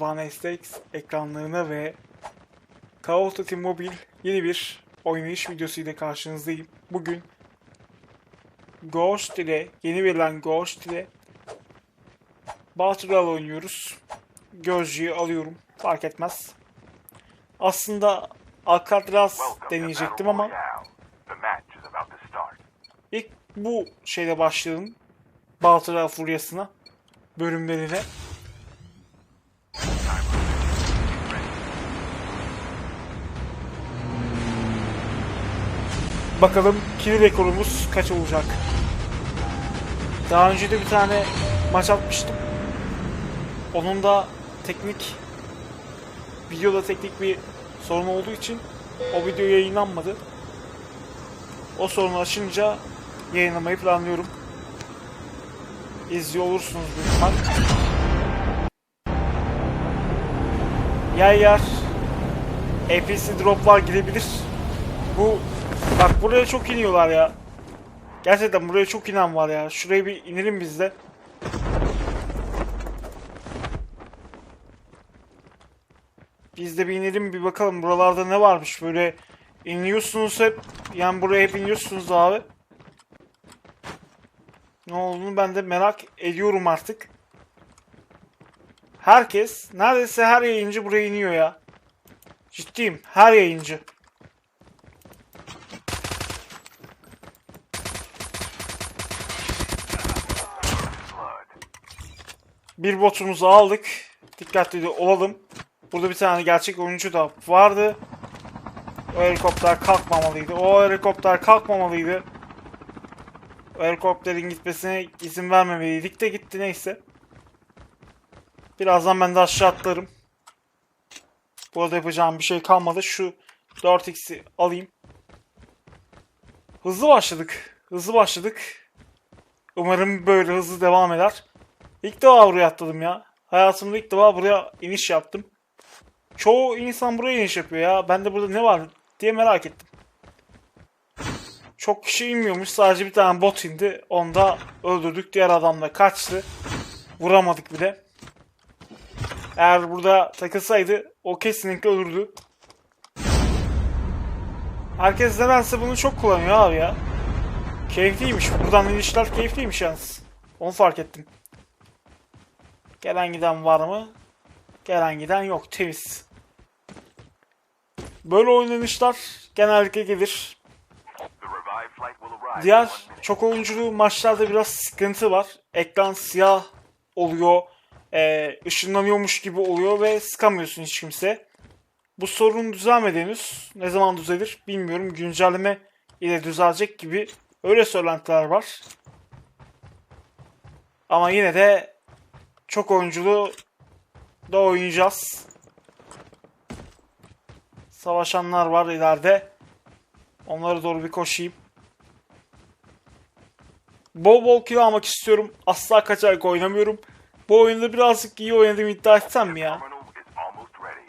One SX ekranlarına ve Call of Duty Mobile yeni bir oynayış videosu ile karşınızdayım. Bugün Ghost ile yeni verilen Ghost ile Battle oynuyoruz. Gözcüyü alıyorum. Fark etmez. Aslında Alcatraz deneyecektim ama ilk bu şeyle başlayalım. Battle furyasına. Bölümlerine. Bakalım kill rekorumuz kaç olacak. Daha önce de bir tane maç atmıştım. Onun da teknik videoda teknik bir sorun olduğu için o video yayınlanmadı. O sorunu aşınca yayınlamayı planlıyorum. İzliyor olursunuz ihtimal. Yer yer APC droplar girebilir. Bu buraya çok iniyorlar ya. Gerçekten buraya çok inen var ya. Şuraya bir inelim biz de. Biz de bir inelim bir bakalım buralarda ne varmış böyle iniyorsunuz hep yani buraya hep iniyorsunuz abi. Ne olduğunu ben de merak ediyorum artık. Herkes neredeyse her yayıncı buraya iniyor ya. Ciddiyim her yayıncı. Bir botumuzu aldık. Dikkatli olalım. Burada bir tane gerçek oyuncu da vardı. O helikopter kalkmamalıydı. O helikopter kalkmamalıydı. O helikopterin gitmesine izin vermemeliydik de gitti neyse. Birazdan ben de aşağı atlarım. Bu arada yapacağım bir şey kalmadı. Şu 4x'i alayım. Hızlı başladık. Hızlı başladık. Umarım böyle hızlı devam eder. İlk defa buraya atladım ya. Hayatımda ilk defa buraya iniş yaptım. Çoğu insan buraya iniş yapıyor ya. Ben de burada ne var diye merak ettim. Çok kişi inmiyormuş. Sadece bir tane bot indi. Onu da öldürdük. Diğer adam da kaçtı. Vuramadık bile. Eğer burada takılsaydı o kesinlikle ölürdü. Herkes nedense bunu çok kullanıyor abi ya. Keyifliymiş. Buradan inişler keyifliymiş yalnız. Onu fark ettim. Gelen giden var mı? Gelen giden yok. Temiz. Böyle oynanışlar genellikle gelir. Diğer çok oyunculu maçlarda biraz sıkıntı var. Ekran siyah oluyor. E, ışınlanıyormuş gibi oluyor ve sıkamıyorsun hiç kimse. Bu sorun düzelmedi. Ne zaman düzelir bilmiyorum. Güncelleme ile düzelecek gibi öyle söylentiler var. Ama yine de çok oyunculu da oynayacağız. Savaşanlar var ileride. Onlara doğru bir koşayım. Bol bol kill almak istiyorum. Asla kaçarak oynamıyorum. Bu oyunda birazcık iyi oynadım iddia etsem mi ya?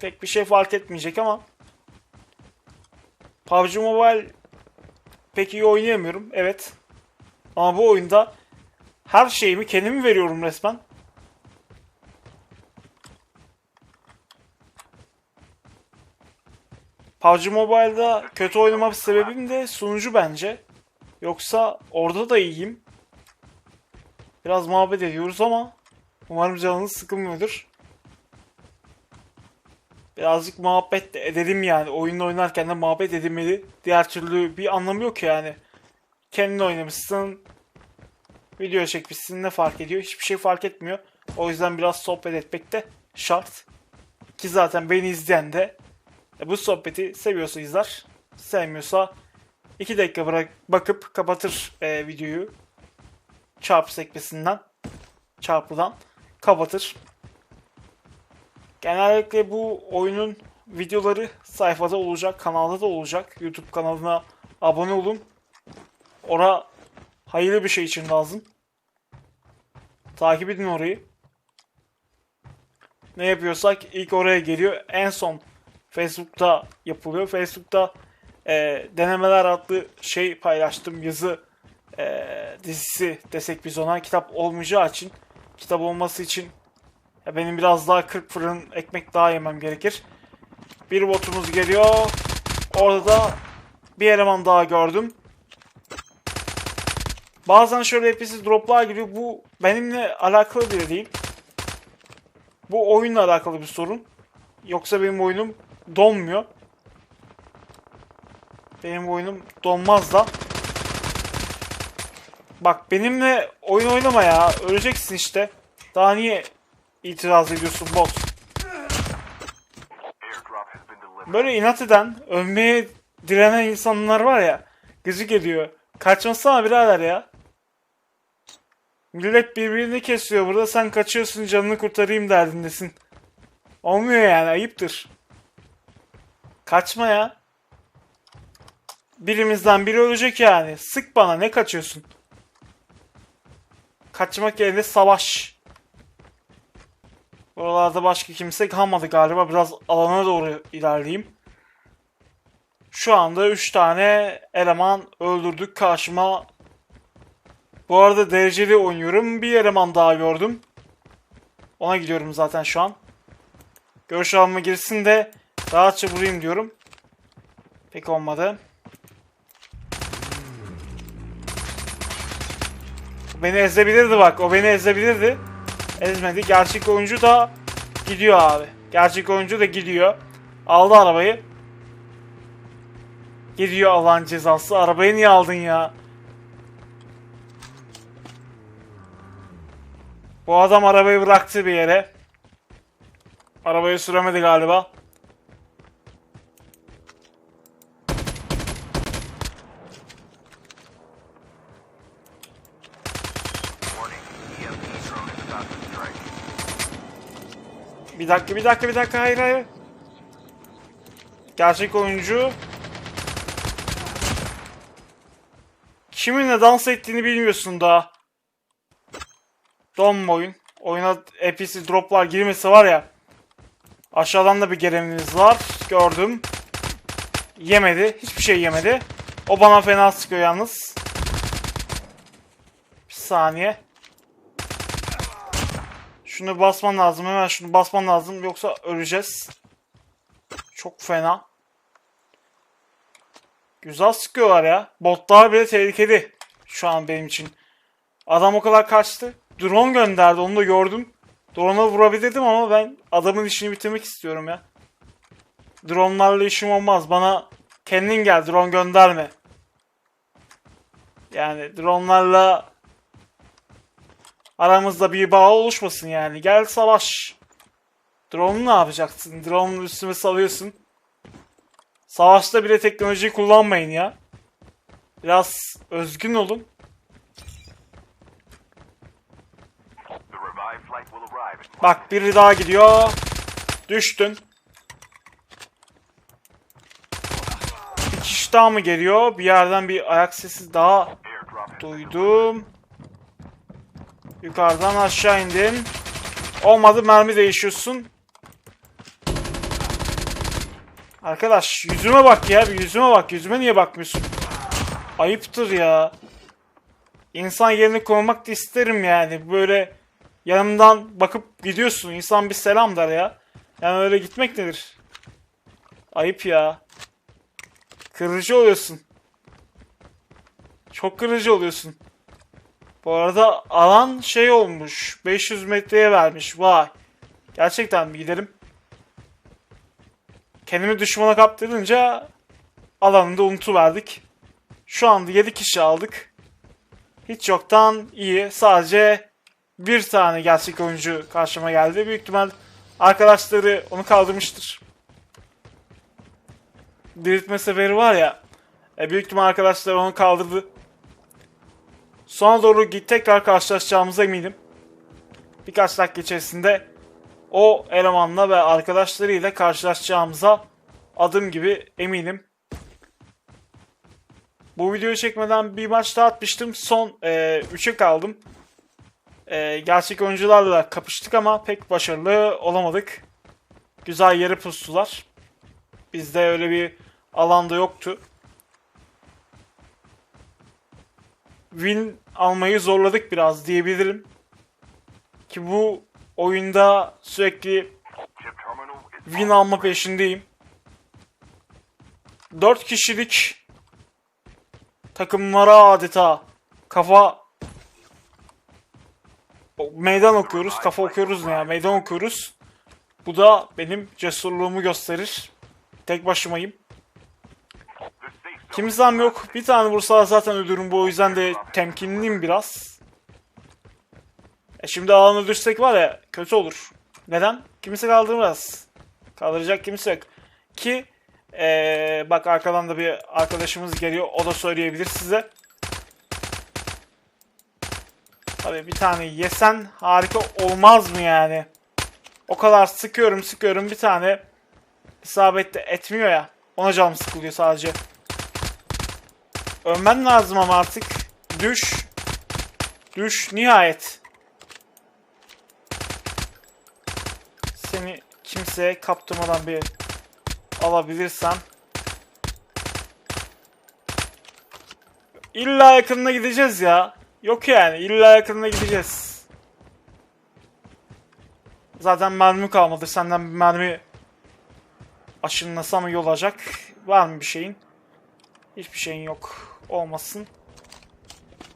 Pek bir şey fark etmeyecek ama. PUBG Mobile pek iyi oynayamıyorum. Evet. Ama bu oyunda her şeyimi kendimi veriyorum resmen. PUBG Mobile'da kötü oynama sebebim de sunucu bence. Yoksa orada da iyiyim. Biraz muhabbet ediyoruz ama umarım canınız sıkılmıyordur. Birazcık muhabbet de edelim yani. Oyunda oynarken de muhabbet edilmeli. Diğer türlü bir anlamı yok yani. Kendin oynamışsın. Video çekmişsin ne fark ediyor? Hiçbir şey fark etmiyor. O yüzden biraz sohbet etmek de şart. Ki zaten beni izleyen de bu sohbeti seviyorsa izler. Sevmiyorsa 2 dakika bırak bakıp kapatır e, videoyu. Çarpı sekmesinden. Çarpıdan kapatır. Genellikle bu oyunun videoları sayfada olacak, kanalda da olacak. YouTube kanalına abone olun. Ora hayırlı bir şey için lazım. Takip edin orayı. Ne yapıyorsak ilk oraya geliyor. En son Facebook'ta yapılıyor. Facebook'ta e, denemeler adlı şey paylaştım. Yazı e, dizisi desek biz ona. Kitap olmayacağı için, kitap olması için Ya benim biraz daha 40 fırın ekmek daha yemem gerekir. Bir botumuz geliyor. Orada da bir eleman daha gördüm. Bazen şöyle hepsi droplar giriyor. Bu benimle alakalı bile değil. Bu oyunla alakalı bir sorun. Yoksa benim oyunum donmuyor. Benim oyunum donmaz da. Bak benimle oyun oynama ya. Öleceksin işte. Daha niye itiraz ediyorsun bot? Böyle inat eden, ölmeye direnen insanlar var ya. Gıcık ediyor. Kaçmasana birader ya. Millet birbirini kesiyor burada. Sen kaçıyorsun canını kurtarayım derdindesin. Olmuyor yani ayıptır. Kaçma ya. Birimizden biri ölecek yani. Sık bana ne kaçıyorsun? Kaçmak yerine savaş. Buralarda başka kimse kalmadı galiba. Biraz alana doğru ilerleyeyim. Şu anda 3 tane eleman öldürdük karşıma. Bu arada dereceli oynuyorum. Bir eleman daha gördüm. Ona gidiyorum zaten şu an. Görüş alma girsin de rahatça vurayım diyorum. Pek olmadı. Beni ezebilirdi bak. O beni ezebilirdi. Ezmedi. Gerçek oyuncu da gidiyor abi. Gerçek oyuncu da gidiyor. Aldı arabayı. Gidiyor alan cezası. Arabayı niye aldın ya? Bu adam arabayı bıraktı bir yere. Arabayı süremedi galiba. Bir dakika bir dakika bir dakika hayır hayır. Gerçek oyuncu kiminle dans ettiğini bilmiyorsun daha. Donma oyun. Oyuna NPC droplar girmesi var ya. Aşağıdan da bir görevimiz var. Gördüm. Yemedi. Hiçbir şey yemedi. O bana fena sıkıyor yalnız. Bir saniye. Şunu basman lazım. Hemen şunu basman lazım. Yoksa öleceğiz. Çok fena. Güzel sıkıyorlar ya. Botlar bile tehlikeli. Şu an benim için. Adam o kadar kaçtı. Drone gönderdi. Onu da gördüm. Drone'a vurabilirdim ama ben adamın işini bitirmek istiyorum ya. Drone'larla işim olmaz. Bana kendin gel. Drone gönderme. Yani drone'larla aramızda bir bağ oluşmasın yani. Gel savaş. Drone'u ne yapacaksın? Drone'u üstüme salıyorsun. Savaşta bile teknolojiyi kullanmayın ya. Biraz özgün olun. Bak biri daha gidiyor. Düştün. Bir kişi daha mı geliyor? Bir yerden bir ayak sesi daha duydum. Yukarıdan aşağı indin. Olmadı mermi değişiyorsun. Arkadaş yüzüme bak ya. Bir yüzüme bak. Yüzüme niye bakmıyorsun? Ayıptır ya. İnsan yerini koymak da isterim yani. Böyle yanımdan bakıp gidiyorsun. İnsan bir selam der ya. Yani öyle gitmek nedir? Ayıp ya. Kırıcı oluyorsun. Çok kırıcı oluyorsun. Bu arada alan şey olmuş. 500 metreye vermiş. Vay. Gerçekten mi gidelim? Kendimi düşmana kaptırınca alanı da unutuverdik. Şu anda 7 kişi aldık. Hiç yoktan iyi. Sadece bir tane gerçek oyuncu karşıma geldi. Büyük ihtimal arkadaşları onu kaldırmıştır. Diriltme seferi var ya. E, büyük ihtimal arkadaşlar onu kaldırdı. Sona doğru git tekrar karşılaşacağımıza eminim. Birkaç dakika içerisinde o elemanla ve arkadaşlarıyla karşılaşacağımıza adım gibi eminim. Bu videoyu çekmeden bir maç daha atmıştım. Son 3'e kaldım. E, gerçek oyuncularla kapıştık ama pek başarılı olamadık. Güzel yere pustular. Bizde öyle bir alanda yoktu. Win almayı zorladık biraz diyebilirim. Ki bu oyunda sürekli win alma peşindeyim. 4 kişilik takımlara adeta kafa meydan okuyoruz. Kafa okuyoruz ne ya? Meydan okuyoruz. Bu da benim cesurluğumu gösterir. Tek başımayım. Kimsem yok. Bir tane vursalar zaten ölürüm. Bu o yüzden de temkinliyim biraz. E şimdi alan öldürsek var ya kötü olur. Neden? Kimse kaldırmaz. Kaldıracak kimse yok. Ki eee, bak arkadan da bir arkadaşımız geliyor. O da söyleyebilir size. Hadi bir tane yesen harika olmaz mı yani? O kadar sıkıyorum sıkıyorum bir tane isabet etmiyor ya. Ona canım sıkılıyor sadece. Ölmen lazım ama artık. Düş. Düş nihayet. Seni kimseye kaptırmadan bir alabilirsem. İlla yakınına gideceğiz ya. Yok yani illa yakınına gideceğiz. Zaten mermi kalmadı. Senden bir mermi aşınlasam iyi olacak. Var mı bir şeyin? Hiçbir şeyin yok. Olmasın.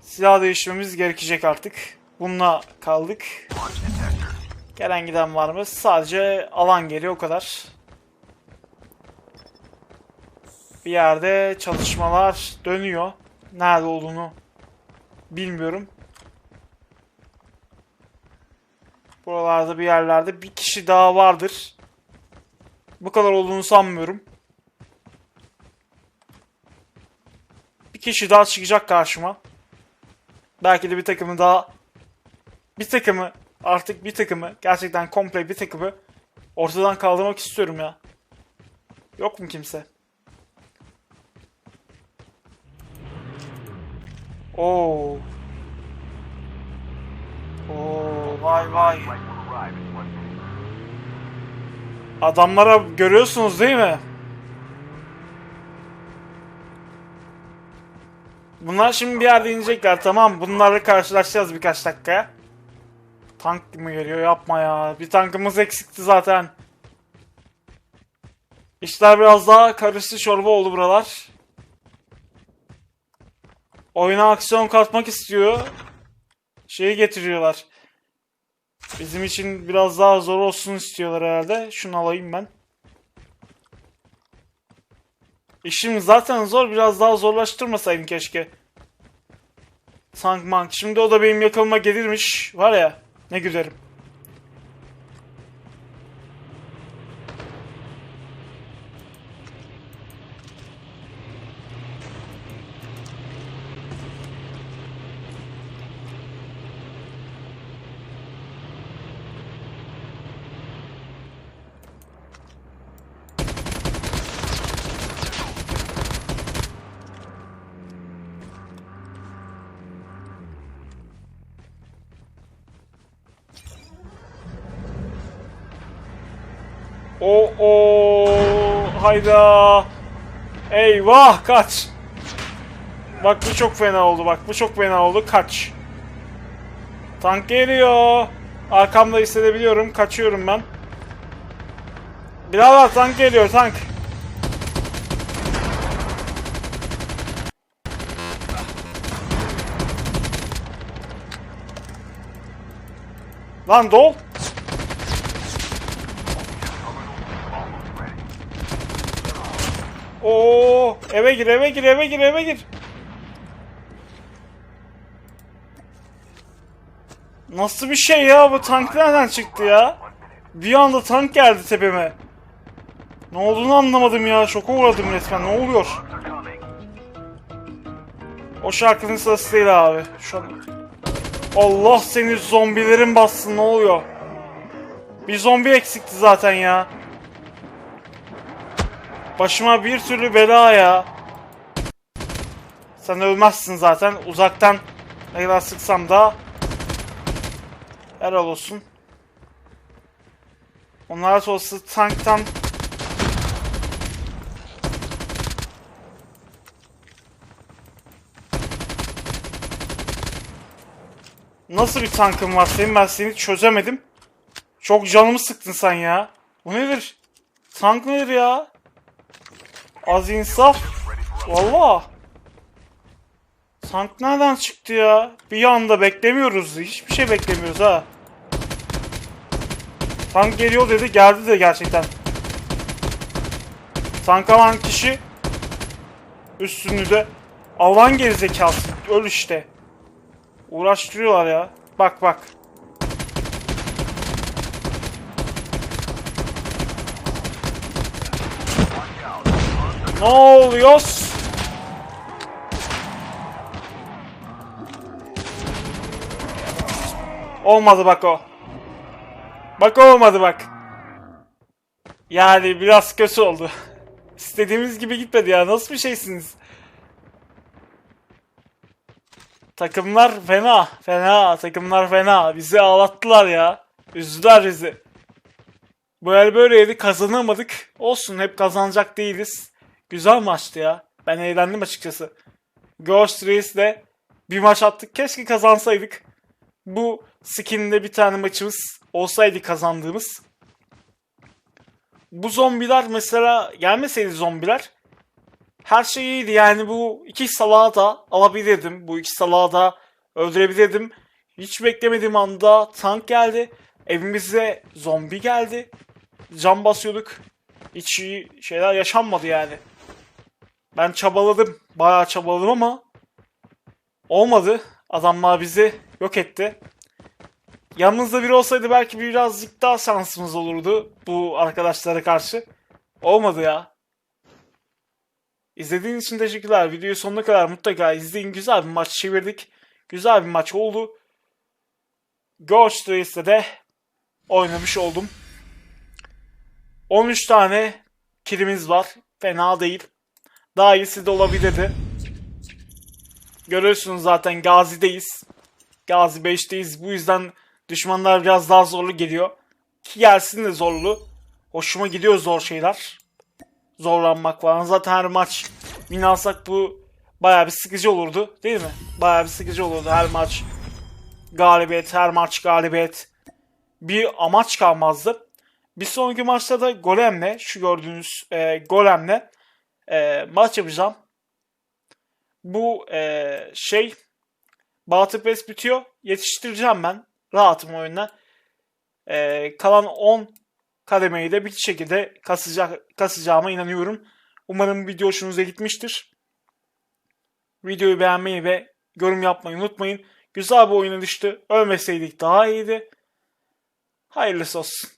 Silah değiştirmemiz gerekecek artık. Bununla kaldık. Gelen giden var mı? Sadece alan geliyor o kadar. Bir yerde çalışmalar dönüyor. Nerede olduğunu bilmiyorum. Buralarda bir yerlerde bir kişi daha vardır. Bu kadar olduğunu sanmıyorum. Kişi daha çıkacak karşıma. Belki de bir takımı daha bir takımı artık bir takımı gerçekten komple bir takımı ortadan kaldırmak istiyorum ya. Yok mu kimse? Oo. Oo vay vay. Adamlara görüyorsunuz değil mi? Bunlar şimdi bir yerde inecekler tamam. Bunlarla karşılaşacağız birkaç dakikaya. Tank mı geliyor? Yapma ya. Bir tankımız eksikti zaten. İşler biraz daha karıştı çorba oldu buralar. Oyuna aksiyon katmak istiyor. Şeyi getiriyorlar. Bizim için biraz daha zor olsun istiyorlar herhalde. Şunu alayım ben. İşim zaten zor. Biraz daha zorlaştırmasaydın keşke. Tank mank. Şimdi o da benim yakınıma gelirmiş. Var ya. Ne gülerim. O o hayda. Eyvah kaç. Bak bu çok fena oldu bak bu çok fena oldu kaç. Tank geliyor. Arkamda hissedebiliyorum kaçıyorum ben. Birader tank geliyor tank. Lan dol. Eve gir, eve gir, eve gir, eve gir. Nasıl bir şey ya bu tank nereden çıktı ya? Bir anda tank geldi tepeme. Ne olduğunu anlamadım ya. Şoka uğradım resmen. Ne oluyor? O şarkının sırası değil abi. Şu an... Allah seni zombilerin bassın ne oluyor? Bir zombi eksikti zaten ya. Başıma bir türlü bela ya. Sen ölmezsin zaten. Uzaktan ne kadar sıksam da helal olsun. Onlar sonrası tanktan Nasıl bir tankın var senin ben seni çözemedim. Çok canımı sıktın sen ya. Bu nedir? Tank nedir ya? Az insaf. Valla. Tank nereden çıktı ya? Bir anda beklemiyoruz. Hiçbir şey beklemiyoruz ha. Tank geliyor dedi. Geldi de gerçekten. Tank alan kişi üstünü de alan gerizekası. Öl işte. Uğraştırıyorlar ya. Bak bak. Ne oluyor? Olmadı bak o. Bak olmadı bak. Yani biraz kötü oldu. İstediğimiz gibi gitmedi ya. Nasıl bir şeysiniz? Takımlar fena. Fena. Takımlar fena. Bizi ağlattılar ya. Üzdüler bizi. Bu el böyleydi. Kazanamadık. Olsun hep kazanacak değiliz. Güzel maçtı ya. Ben eğlendim açıkçası. Ghost Race'de bir maç attık. Keşke kazansaydık. Bu skin'de bir tane maçımız olsaydı kazandığımız. Bu zombiler mesela gelmeseydi zombiler her şey iyiydi. Yani bu iki salağı da alabilirdim. Bu iki salağı da öldürebilirdim. Hiç beklemediğim anda tank geldi. Evimize zombi geldi. Cam basıyorduk. Hiç iyi şeyler yaşanmadı yani. Ben çabaladım. Bayağı çabaladım ama olmadı. Adamlar bizi yok etti. Yanımızda biri olsaydı belki birazcık daha şansımız olurdu bu arkadaşlara karşı. Olmadı ya. İzlediğiniz için teşekkürler. Videoyu sonuna kadar mutlaka izleyin. Güzel bir maç çevirdik. Güzel bir maç oldu. Ghost Race'de de oynamış oldum. 13 tane kilimiz var. Fena değil. Daha iyisi de olabilirdi. Görüyorsunuz zaten Gazi'deyiz. Gazi 5'teyiz. Bu yüzden düşmanlar biraz daha zorlu geliyor. Ki gelsin de zorlu. Hoşuma gidiyor zor şeyler. Zorlanmak falan. Zaten her maç win bu bayağı bir sıkıcı olurdu. Değil mi? Bayağı bir sıkıcı olurdu her maç. Galibiyet, her maç galibiyet. Bir amaç kalmazdı. Bir sonraki maçta da Golem'le, şu gördüğünüz e, Golem'le e, maç yapacağım. Bu e, şey Battle Pass bitiyor. Yetiştireceğim ben. Rahatım oyundan. E, kalan 10 kademeyi de bir şekilde kasacak, kasacağıma inanıyorum. Umarım video hoşunuza gitmiştir. Videoyu beğenmeyi ve yorum yapmayı unutmayın. Güzel bir oyuna düştü. Ölmeseydik daha iyiydi. Hayırlısı olsun.